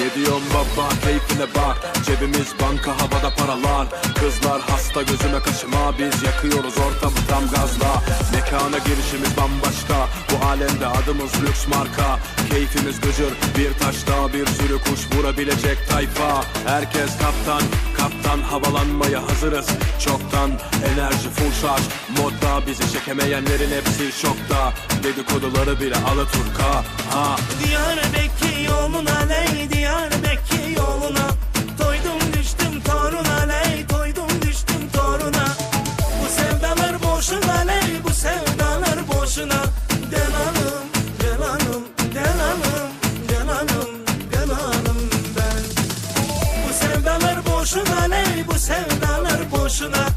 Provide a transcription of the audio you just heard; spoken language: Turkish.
Ne diyorsun baba? Keyfine bak. Cebimiz banka havada paralar. Kızlar hasta gözüme kaşıma. Biz yakıyoruz ortamı tam gazla. Mekana girişimiz bambaşka. Bu alemde adımız lüks marka. Keyfimiz gıcır. Bir taşta Bir sürü kuş vurabilecek tayfa. Herkes kaptan kaptan. Havalanmaya hazırız. Çoktan Enerji full şarj. Modda bizi çekemeyenlerin hepsi şokta. Dedikoduları bile alaturka. Ha. Diyarbakır yoluna ley Diyarbakır boşuna.